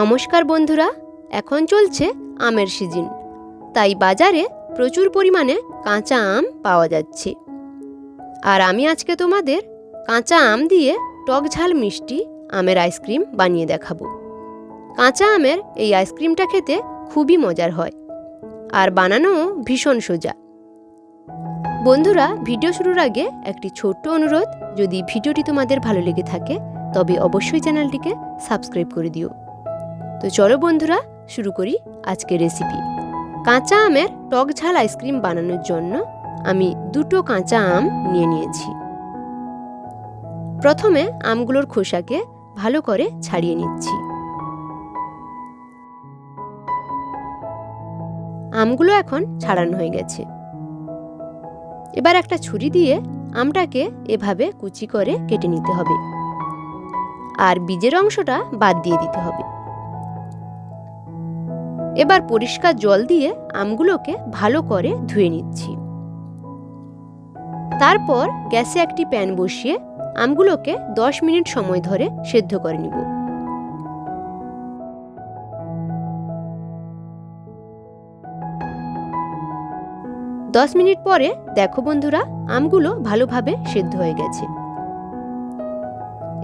নমস্কার বন্ধুরা, এখন চলছে আমের সিজন। তাই বাজারে প্রচুর পরিমাণে কাঁচা আম পাওয়া যাচ্ছে। আর আমি আজকে তোমাদের কাঁচা আম দিয়ে টক ঝাল মিষ্টি আমের আইসক্রিম বানিয়ে দেখাবো। কাঁচা আমের এই আইসক্রিমটা খেতে খুবই মজার হয়, আর বানানোও ভীষণ সোজা। বন্ধুরা, ভিডিও শুরুর আগে একটি ছোট্ট অনুরোধ, যদি ভিডিওটি তোমাদের ভালো লেগে থাকে, তবে অবশ্যই চ্যানেলটিকে সাবস্ক্রাইব করে দিও। তো চলো বন্ধুরা, শুরু করি আজকের রেসিপি কাঁচা আমের টক ঝাল আইসক্রিম বানানোর জন্য আমি দুটো কাঁচা আম নিয়ে নিয়েছি। প্রথমে আমগুলোর খোসাকে ভালো করে ছাড়িয়ে নিচ্ছি। আমগুলো এখন ছাড়ানো হয়ে গেছে। এবার একটা ছুরি দিয়ে আমটাকে এভাবে কুচি করে কেটে নিতে হবে। আর বীজের অংশটা বাদ দিয়ে দিতে হবে। এবার পরিষ্কার জল দিয়ে আমগুলোকে ভালো করে ধুয়ে নিচ্ছি। তারপর গ্যাসে একটি প্যান বসিয়ে আমগুলোকে দশ মিনিট সময় ধরে সেদ্ধ করে নিব। দশ মিনিট পরে দেখো বন্ধুরা, আমগুলো ভালোভাবে সেদ্ধ হয়ে গেছে।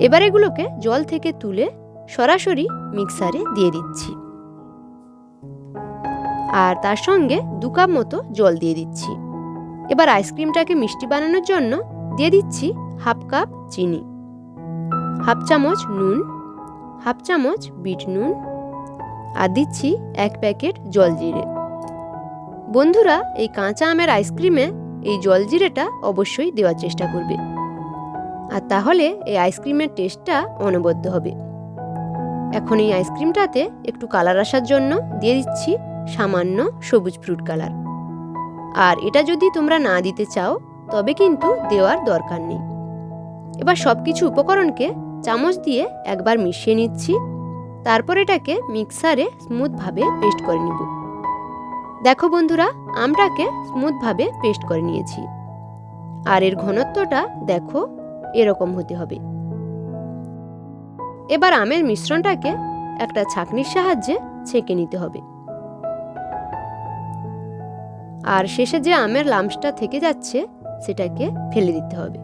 এবার এগুলোকে জল থেকে তুলে সরাসরি মিক্সারে দিয়ে দিচ্ছি। আর তার সঙ্গে দু কাপ মতো জল দিয়ে দিচ্ছি। এবার আইসক্রিমটাকে মিষ্টি বানানোর জন্য দিয়ে দিচ্ছি হাফ কাপ চিনি, হাফ চামচ নুন, হাফ চামচ বিট নুন আর দিচ্ছি এক প্যাকেট জলজিরে বন্ধুরা, এই কাঁচা আমের আইসক্রিমে এই জলজিরেটা অবশ্যই দেওয়ার চেষ্টা করবে। আর তাহলে এই আইসক্রিমের টেস্টটা অনবদ্য হবে। এখন এই আইসক্রিমটাতে একটু কালার আসার জন্য দিয়ে দিচ্ছি সামান্য সবুজ ফ্রুট কালার আর এটা যদি তোমরা না দিতে চাও, তবে কিন্তু দেওয়ার দরকার নেই। এবার সব কিছু উপকরণকে চামচ দিয়ে একবার মিশিয়ে নিচ্ছি। তারপর এটাকে মিক্সারে স্মুথভাবে পেস্ট করে নিব। দেখো বন্ধুরা, আমটাকে স্মুথভাবে পেস্ট করে নিয়েছি। আর এর ঘনত্বটা দেখো, এরকম হতে হবে। এবার আমের মিশ্রণটাকে একটা ছাঁকনির সাহায্যে ছেঁকে নিতে হবে। আর শেষে যে আমের লামসটা থেকে যাচ্ছে, সেটাকে ফেলে দিতে হবে।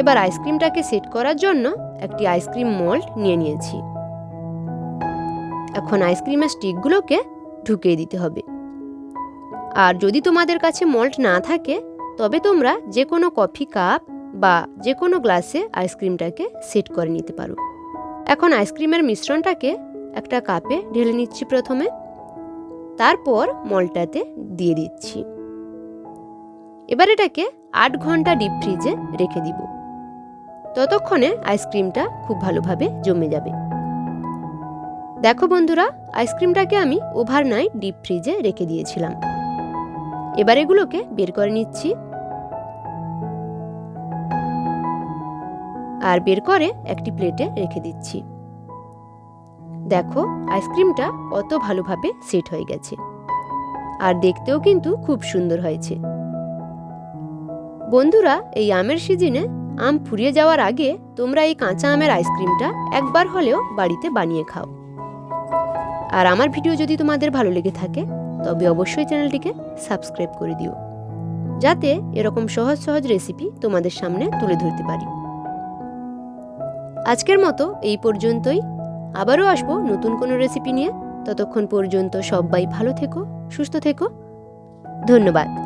এবার আইসক্রিমটাকে সেট করার জন্য একটি আইসক্রিম মোল্ড নিয়ে নিয়েছি। এখন আইসক্রিমের স্টিকগুলোকে ঢুকিয়ে দিতে হবে। আর যদি তোমাদের কাছে মল্ট না থাকে, তবে তোমরা যে কোনো কফি কাপ বা যে কোনো গ্লাসে আইসক্রিমটাকে সেট করে নিতে পারো। এখন আইসক্রিমের মিশ্রণটাকে একটা কাপে ঢেলে নিচ্ছি প্রথমে। তারপর মলটাতে দিয়ে দিচ্ছি। এবার এটাকে আট ঘণ্টা ডিপ ফ্রিজে রেখে দিব। ততক্ষণে আইসক্রিমটা খুব ভালোভাবে জমে যাবে। দেখো বন্ধুরা, আইসক্রিমটাকে আমি ওভার ওভারনাইট ডিপ ফ্রিজে রেখে দিয়েছিলাম। এবার এগুলোকে বের করে নিচ্ছি। আর বের করে একটি প্লেটে রেখে দিচ্ছি। দেখো, আইসক্রিমটা কত ভালোভাবে সেট হয়ে গেছে। আর দেখতেও কিন্তু খুব সুন্দর হয়েছে। বন্ধুরা, এই আমের সিজনে আম ফুরিয়ে যাওয়ার আগে তোমরা এই কাঁচা আমের আইসক্রিমটা একবার হলেও বাড়িতে বানিয়ে খাও। আর আমার ভিডিও যদি তোমাদের ভালো লেগে থাকে, তবে অবশ্যই চ্যানেলটিকে সাবস্ক্রাইব করে দিও। যাতে এরকম সহজ সহজ রেসিপি তোমাদের সামনে তুলে ধরতে পারি। আজকের মতো এই পর্যন্তই। আবারও আসব নতুন কোনো রেসিপি নিয়ে। ততক্ষণ পর্যন্ত সবাই ভালো থেকো সুস্থ থেকো। ধন্যবাদ।